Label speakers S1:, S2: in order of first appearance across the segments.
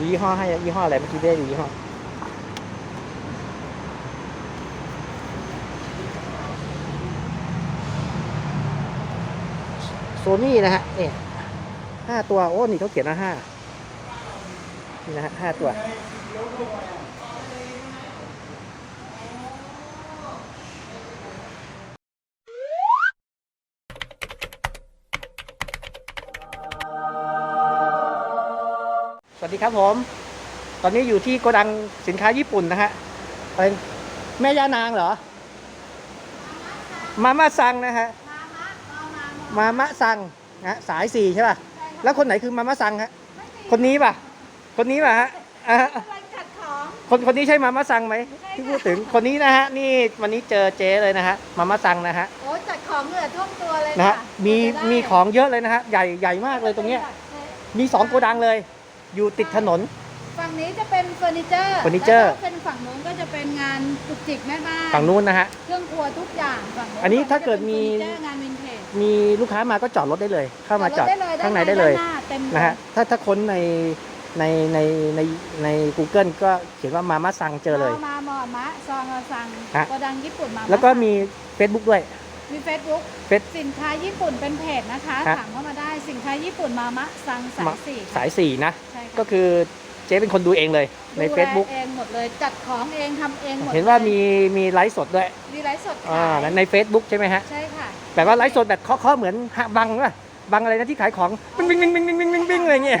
S1: ดูยี่ห้อให้ยี่ห้ออะไรเมื่อกี้ได้ดูยี่ห้อโซนี่นะฮะเนี่ยห้าตัว โอ้ นี่เขาเขียนว่าห้านี่นะฮะห้าตัว ครับผม ตอนนี้อยู่ที่โกดังสินค้าญี่ปุ่นนะฮะเป็นแม่ย่านางเหรอ มาม่าซังนะฮะ มาม่าซังนะสายสี่ใช่ป่ะ แล้วคนไหนคือมาม่าซังฮะ คนนี้ป่ะ คนนี้ป่ะฮะอะ
S2: กำลังจัดของ
S1: คนคนนี้ใช่มาม่าซังไหมที่พูดถึงคนนี้นะฮะ นี่วันนี้เจอเจ๊เลยนะฮะมาม่าซังนะฮะ
S2: โอ้จัดของเหงื่อท่วมตัวเลย
S1: นะ
S2: ค่ะ
S1: ฮะมีมีของเยอะเลยนะฮะใหญ่ใหญ่มากเลยตรงเนี้ยมีสองโกดังเลย อยู่ติดถนน
S2: ฝั่งนี้จะเป็นเฟอร์นิเจอร์
S1: เฟอร์นิเจอร์
S2: แล้วก็เป็นฝั่งนู้นก็จะเป็นงานจุกจิกแม่บ้าน
S1: ฝั่งนู้นนะฮะ
S2: เครื่องครัวทุกอย่างฝั่งนู้น
S1: อันนี้ถ้าเกิดมี
S2: จะเป็นเฟอร์นิเจอร์งานวินเทจ
S1: มีลูกค้ามาก็จอดรถได้เลย เข้ามาจอด
S2: ได้เลย
S1: ข้างในได้เลย
S2: ด้านหน้าเต็มเลย
S1: นะฮะถ้าถ้าค้นในในในในใน Google ก็เขียนว่ามาม่าซังเจอเลย
S2: มาหมอมะซองอาซัง
S1: ฮะ
S2: โกดังญี่ปุ่นมา
S1: แล้วก็มี Facebook ด้วย
S2: มีเฟซบุ๊ก
S1: เฟซ
S2: สินค้าญี่ปุ่นเป็นเพจนะคะ
S1: ฮะ
S2: ถามเข้ามาได้สินค้าญี่ปุ่นมามะซังสายสี่
S1: สายสี่นะ
S2: ใช่ค่ะ
S1: ก็คือเจ๊เป็นคนดูเองเลยใน
S2: ดูแล
S1: Facebook
S2: เองหมดเลยจัดของเองทำเองหมด
S1: เห็นว่า
S2: ลย
S1: มีมีไลฟ์สดด้วย
S2: มีไลฟ์สด
S1: อ่า
S2: ขาย
S1: ใน Facebook ใช่ไหมฮะ
S2: ใช่ค่ะ
S1: แบบว่าไลฟ์สดแบบเคาะๆเหมือนฮะบังป่ะบังอะไรนะที่ขายของบิ้งบิ้งบิ้งบิ้งบิ้งบิ้งบิ้งบิ้งอะไรเงี้ย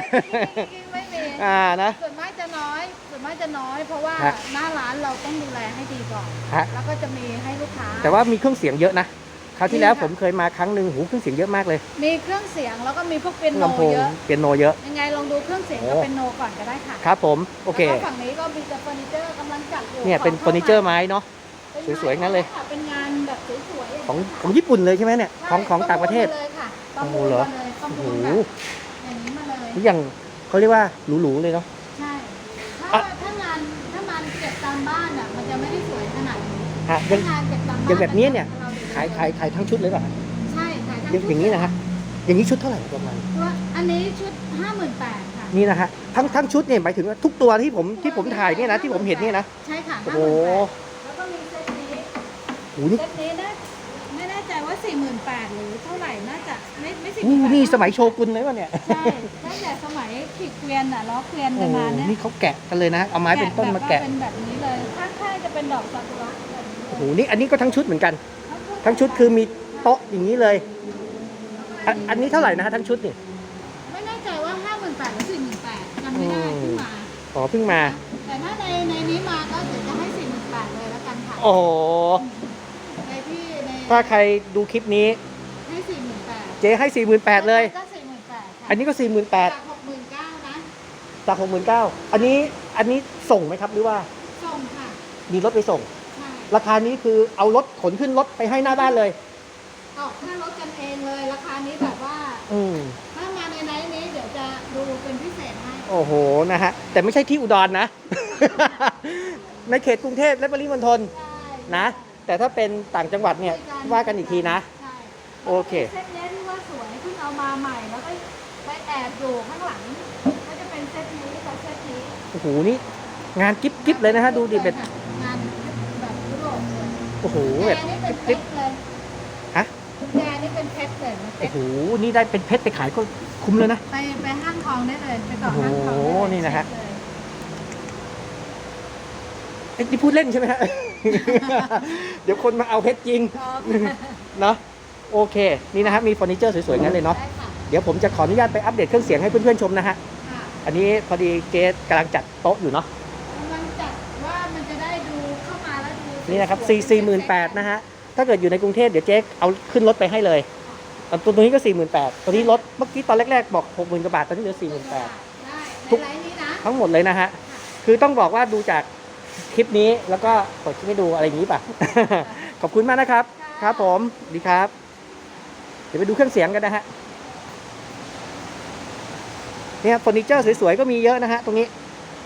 S2: ไม่มี
S1: อ่านะ
S2: ส่วนมากจะน้อย ส่วนมากจะน้อย เพราะว่า
S1: ฮะ
S2: หน้าร้านเราต้องดูแลให้ดีก่อน
S1: ฮะ
S2: แล้วก็จะมีให้ลูกค้า
S1: แต่ว่ามีเครื่องเสียงเยอะนะ คราวที่แล้ว
S2: มีค่ะ
S1: ผมเคยมาครั้งหนึ่งหูเครื่องเสียงเยอะมากเลย
S2: มีเครื่องเสียงแล้วก็มีพวกเปียโน
S1: ลำโพง
S2: เยอะ
S1: เปียโนเยอะ
S2: ยังไงลองดูเครื่องเสียง
S1: โอ้
S2: กับเปียโนก่อนก็ได้ค่ะ
S1: ครับผมโอเค
S2: แล้วก็ฝั่งนี้ก็มีแต่เฟอร์นิเจอร์กำลังจัดอยู่
S1: เนี่ยเป็น
S2: ขง
S1: เฟอร์นิเจอร์ไม้เนาะ
S2: เป็น
S1: สวยๆงั้นเลย
S2: ค่ะเป็นงานแบบสวยๆ
S1: ของของญี่ปุ่นเลยใช่ไหมเนี่ยของของต่างประเทศ
S2: ใช่เลยค่ะ
S1: โอ้
S2: ประ
S1: โห
S2: มูล
S1: เหรอ
S2: มาเลยประ
S1: โอ้
S2: มู
S1: โห
S2: ลแบบอย่างนี้มาเลย
S1: นี่อย่างเขาเรียกว่าหรูๆเลยเนาะ
S2: ใช่
S1: อะ
S2: ถ้าถ้างานถ้างานเก็บตามบ้านอะมันจะไม่ได้สวยขนาดนี้
S1: ฮะอ
S2: ถ้า
S1: ย่าง
S2: งานเก็บตามบ้าน
S1: อย่างแบบนี้เนี่ย
S2: เราดู
S1: ขายขายขายทั้งชุดเลยป่ะ
S2: ใช่ขายทั้ง
S1: อย่าง
S2: ชุด
S1: อย่างนี้นะฮะอย่างนี้ชุดเท่าไหร่ประมาณ
S2: ตัวอันนี้ชุดห้าหมื่นแปดค่ะ
S1: นี่นะฮะทั้งทั้งชุดเนี่ยหมายถึงว่าทุกตัวที่ผมที่ผมถ่ายเนี่ยนะที่ผมเห็นเนี่ยนะ
S2: ใช่ค่ะ
S1: โอ้
S2: ห้า
S1: โห
S2: หมื่นแปดแล้วก็มีเซตนี้
S1: โอ้โหนี่
S2: เซตนี้นะไม่แน่ใจว่าสี่หมื่นแปดหรือเท่าไหร่น่าจะไม่ไม่สี่ห
S1: อู้
S2: มื่น
S1: นี่สมัยโชกุนเลยวะเนี่ย
S2: ใช่ตั้งแต่สมัยขีดเกวียนอะล้อเกวียน
S1: โอ้
S2: กัน
S1: โห
S2: มาเนี่ย
S1: นี่เขาแกะกันเลยนะเอาไม้เป็นต้นมาแกะ
S2: บบว่เป็นแบบนี้เลยข้างๆจะเป็นดอกซากุระแบบนี้
S1: โอ้
S2: เล
S1: โห
S2: ย
S1: นี่อันนี้ก็ทั้งชุดเหมือนกัน ทั้งชุดคือมีโต๊ะอย่างนี้เลยอันอันนี้เท่าไหร่นะฮะทั้งชุดนี่
S2: ไม่แน่ใจว่าห้าหมื่นแปดหรือสี่หมื่นแปดจำไม่ได้ขึ้นมา
S1: อ๋อเพิ่งมา
S2: แต่ถ้าในในนี้มาก็เดี๋ยวจะให้สี่หมื่นแปดเลยแล้วกันค่ะ
S1: โอ้โห
S2: ในที่ใน
S1: ถ้าใครดูคลิปนี้
S2: ให้สี่หมื่นแปด
S1: เจ๊ให้สี่หมื่นแปดเลย
S2: ก็สี่หมื่นแปดค่ะ
S1: อันนี้ก็สี่หมื่นแปด
S2: จากหกหมื่นเก้านะ
S1: จากหกหมื่นเก้าอันนี้อันนี้ส่งไหมครับหรือว่า
S2: ส่งค่ะ
S1: มีรถไปส่ง
S2: ใช่
S1: ราคานี้คือเอารถขนขึ้นรถไปให้หน้าบ้านเลย
S2: ออกค่ารถกันเองเลย ราคานี้แบบว่า
S1: อืม
S2: ถ้ามาในไนท์นี้เดี๋ยวจะดูเป็นพิเศษให้
S1: โอ้โหนะฮะ แต่ไม่ใช่ที่อุดรนะ ในเขตกรุงเทพและปริมณฑล
S2: ใช่
S1: นะ แต่ถ้าเป็นต่างจังหวัดเนี่ยว่ากันอีกทีนะ
S2: ใช่
S1: โอเค
S2: เซตนี้ที่ว่าสวยเพิ่งเอามาใหม่แล้วก็ไปแอบอยู่ข้างหลัง ก็จะเป็นเซตนี้กับเซตนี้
S1: โอ้โหนี่งานกิ๊บกิ๊บเลยนะฮะดูดิเป็น
S2: งาน
S1: โอ้โห
S2: แก
S1: แบบ
S2: นี่เป็นเพ
S1: กิ๊บ
S2: ชรเลย
S1: ฮะ
S2: แกนี่เป็นเพชรเลยนะเพ
S1: โอ้
S2: ช
S1: โห
S2: ร
S1: นี่ได้เป็นเพชรไปขายก็คุ้มเลยนะ
S2: ไปไปห้างทองได้เลยไปต่อ
S1: โอ้โห
S2: ห้างทองได้เลย
S1: นี่นะฮะ
S2: เพชรเลย
S1: เอ้ยนี่พูดเล่นใช่ไหมฮะ เดี๋ยวคนมาเอาเพชรจริง
S2: ชอบ
S1: เนาะโอเค นี่นะฮะมีเฟอร์นิเจอร์สวยๆงั้นเลยเนาะ
S2: ได้ค่ะ
S1: เดี๋ยวผมจะขออนุญาตไปอัปเดตเครื่องเสียงให้เพื่อนๆชมนะฮะ
S2: ค่ะ
S1: อันนี้พอดีเกสกำลังจัดโต๊ะอยู่เนาะ
S2: กำลังจัดว่ามันจะได้ดูเข้ามาแล้วดู
S1: นี่นะครับ4 4 8 0 0 0นะฮะ ถ้าเกิดอยู่ในกรุงเทพเดี๋ยวเจ๊เอาขึ้นรถไปให้เลยอันตัวตัวนี้ก็ 4 8 0 0 0ตัวนี้รถเมื่อกี้ตอนแรก ๆ บอก 60,000กว่าบาท ตอนนี้เหลือ 48,000
S2: ได้
S1: ทุ
S2: ใน
S1: ก
S2: ไลน์นี้นะ
S1: ทั้งหมดเลยนะฮะ คือต้องบอกว่าดูจากคลิปนี้แล้วก็กดคลิปให้ดูอะไรอย่างนี้ป่ะ ขอบคุณมากนะครับ ครับผมดีครับ เดี๋ยวไปดูเครื่องเสียงกันนะฮะเนี่ยเฟอร์นิเจอร์สวยๆก็มีเยอะนะฮะตรงนี้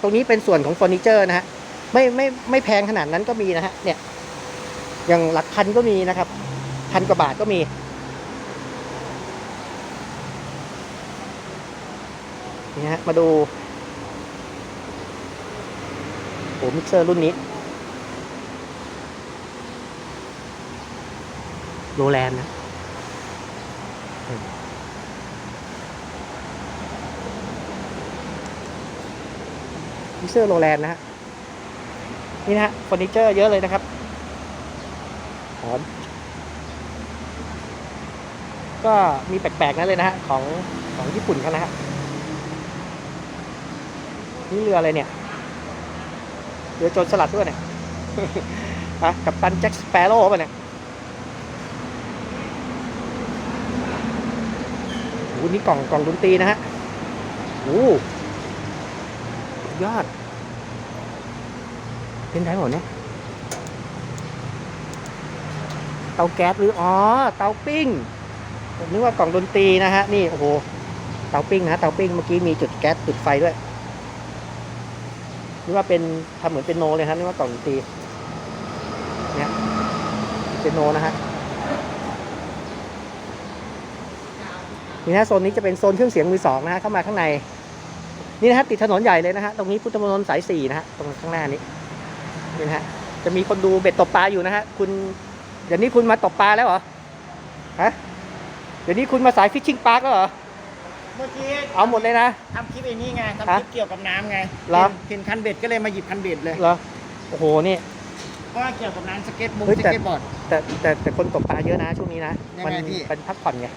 S1: ตรงนี้เป็นส่วนของเฟอร์นิเจอร์นะฮะ ไม่ไม่ไม่แพงขนาดนั้นก็มีนะฮะเนี่ยอย่างหลักพันก็มีนะครับ พันกว่าบาทก็มี นี่ฮะ มาดูอ้มิกเซอร์รุ่นนี้โรแลนนะอืมมิกเซอร์โรแลนนะฮะ นี่นะฮะเฟอร์นิเจอร์เยอะเลยนะครับหอมก็มีแปลกๆนั่นเลยนะฮะของของญี่ปุ่นเขานะฮะนี่เรืออะไรเนี่ยเรือโจรสลัดด้วยเนี่ยฮะกับตันแจ็คสเปโร่ป่ะเนี่ยโอ้โหนี่กล่องกล่องดนตรีนะฮะโอ้ยอด เป็นไงหมดเนี่ยเตาแก๊สหรืออ๋อเตาปิ้งผมนึกว่ากล่องดนตรีนะฮะนี่โอ้โหเตาปิ้งนะฮะเตาปิ้งเมื่อกี้มีจุดแก๊สจุดไฟด้วยนึกว่าเป็นทำเหมือนเป็นโนเลยครับนึกว่ากล่องดนตรีเนี่ยเป็นโนนะฮะนี่นะโซนนี้จะเป็นโซนเครื่องเสียงมือสองนะฮะเข้ามาข้างในนี่นะฮะติดถนนใหญ่เลยนะฮะตรงนี้พุทธมณฑลสายสี่นะฮะตรงข้างหน้านี้ นี่นะฮะจะมีคนดูเบ็ดตกปลาอยู่นะฮะคุณเดี๋ยวนี้คุณมาตกปลาแล้วเหรอฮะเดี๋ยวนี้คุณมาสายฟิชชิ่งปาร์กแล้วเหรอ
S3: เมื่อกี้
S1: เอาหมดเลยนะ
S3: ทำคลิปไอ้นี่ไงทำ
S1: ฮะ
S3: คลิปเกี่ยวกับน้ำไง
S1: เหรอ
S3: เห็นเห็นคันเบ็ดก็เลยมาหยิบคันเบ็ดเลย
S1: เหรอโอ้โหนี่
S3: เพราะว่าเกี่ยวกับน้ำสเก็ตบง
S1: เฮ้ย
S3: ส
S1: แต่
S3: เก็ตบอร์ด
S1: แต่แต่แต่คนตกปลาเยอะนะช่วงนี้นะ
S3: ยัง
S1: มั
S3: ไงพี่
S1: เป็นพักผ่อนไง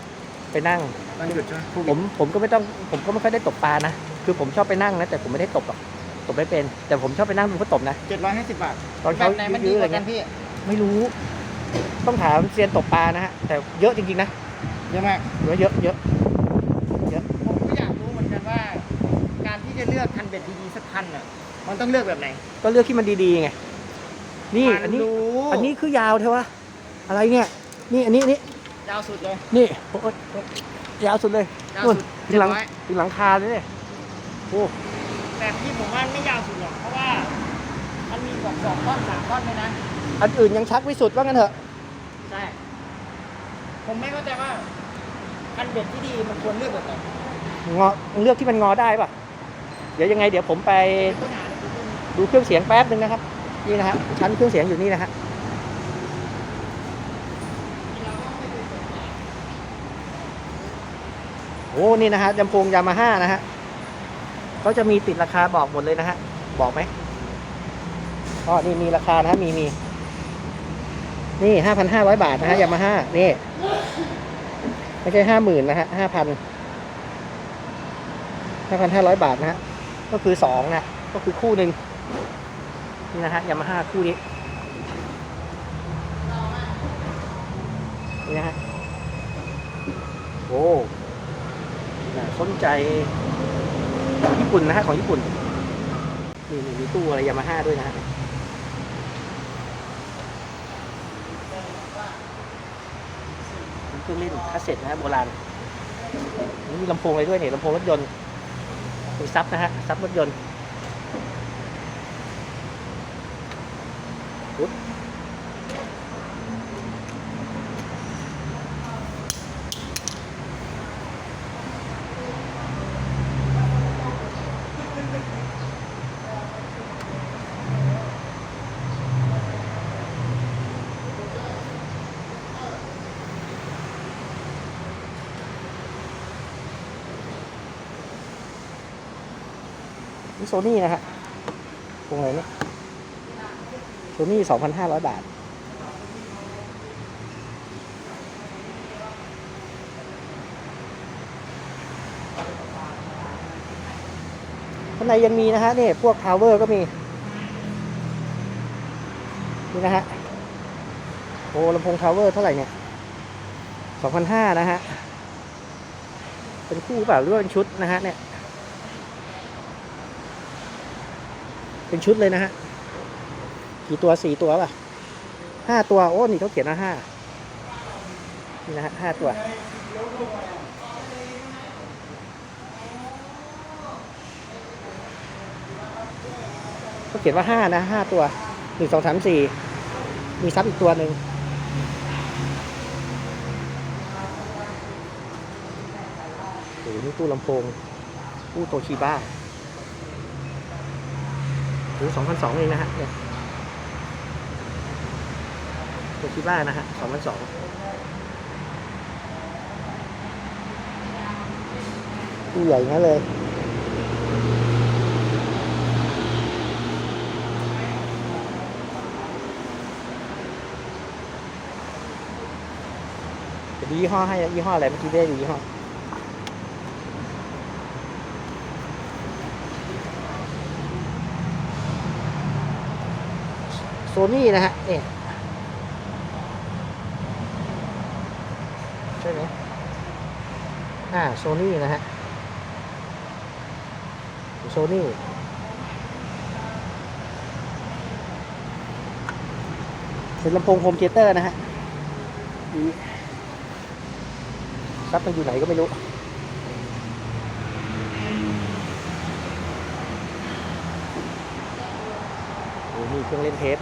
S1: ไปนั่ง
S3: มันหยุดใช่ไหม
S1: ผมผมก็ไม่ต้องผมก็ไม่ค่อยได้ตกปลานะคือผมชอบไปนั่งนะแต่ผมไม่ได้ตกหรอก ตกไม่เป็น แต่ผมชอบไปนั่งดูเขาตกนะ
S3: เจ็ดร้อยห้าสิบบาท
S1: ตอน
S3: แบ
S1: เขา
S3: บไหนมันดี
S1: ยื้อกอะไร
S3: ว่ากั
S1: เงี้
S3: น
S1: ย
S3: พี่
S1: ไม่รู้ ต้องถามเซียนตกปลานะฮะ แต่เยอะจริงๆนะ
S3: เยอะมาก
S1: เยอะเยอะเยอะ
S3: ผมก็อยากรู้เหมือนกันว่า การที่จะเลือกคันเบ็ดดีๆสักคันอะมันต้องเลือกแบบไหน
S1: ก็เลือกที่มันดีๆไง นี่
S3: มั
S1: อันนี้
S3: รู้
S1: อันนี้คือยาวเทวะ อะไรเนี่ย นี่อันนี้นี่
S3: ยาวสุดเลย
S1: นี่โอ้ยยาวสุดเลย
S3: ยาว
S1: นู่น
S3: สุด
S1: ถึงหลัง
S3: 700
S1: ถึงหลังคาเลยเนี่ยโอ้
S3: แต่ที่ผมว่าไม่ยาวสุดหรอกเพราะว่า มันมีบอกสองท่อนสามท่อนเลยนะ
S1: อันอื่นยังชักไม่สุดว่างั้นเถอะ
S3: ใช่ ผมไม่เข้าใจว่าคันเบ็ดที่ดีมันควรเลือกแบบไหน
S1: งอเลือกที่มันงอได้ป่ะ เดี๋ยวยังไงเดี๋ยวผมไป
S3: ต้นหาเนี่ยคือต้น
S1: ดูเครื่องเสียงแป๊บนึงนะครับ นี่นะฮะชั้นเครื่องเสียงอยู่นี่นะฮะโอ้ นี่นะฮะลำโพงยามาฮ่านะฮะ เขาจะมีติดราคาบอกหมดเลยนะฮะ บอกไหมอ๋อนี่มีราคานะฮะมีมี นี่ห้าพันห้าร้อยบาทนะฮะยามาฮ่านี่ไม่ใช่ห้าหมื่นนะฮะห้าพันห้าพันห้าร้อยบาทนะฮะ ก็คือสองนะ ก็คือคู่หนึ่งนี่นะฮะยามาฮ่าคู่นี้นี่นะฮะโอ้สนใจ ญี่ปุ่นนะฮะของญี่ปุ่นนี่นี่มีตู้อะไรยามาฮ่าด้วยนะฮะเป็นเครื่องเล่นคาสเซ็ตนะฮะโบราณนี่มีลำโพงอะไรด้วยเนี่ยลำโพงรถยนต์มีซับนะฮะซับรถยนต์ นี่โซนี่นะฮะวงอะไรเนี่ยโซนี่สองพันห้าร้อยบาท ข้างในยังมีนะฮะนี่พวกทาวเวอร์ก็มี นี่นะฮะ โอ้ลำโพงทาวเวอร์เท่าไหร่เนี่ยสองพันห้านะฮะ เป็นคู่เปล่าหรือว่าเป็นชุดนะฮะเนี่ย เป็นชุดเลยนะฮะ กี่ตัวสี่ตัวป่ะห้าตัว โอ้ นี่เขาเขียนว่าห้านี่นะฮะห้าตัวเขาเขียนว่าห้านะห้าตัวหนึ่งสองสามสี่มีซับอีกตัวหนึ่งโอ้โหนี่ตู้ลำโพงตู้โตชิบ้า หรือสองพันสองเองนะฮะเนี่ยตัวคิดว่านะฮะสองพันสองตู้ใหญ่งั้นเลยจะดูยี่ห้อให้นะยี่ห้ออะไรเมื่อกี้ไม่ได้ดูยี่ห้อ นี่นะฮะเนี่ยใช่ไหมอ่าโซนี่นะฮะโซนี่เป็นลำโพงโฮมเทเตอร์นะฮะดีซับมันอยู่ไหนก็ไม่รู้โอ้นี่เครื่องเล่นเทป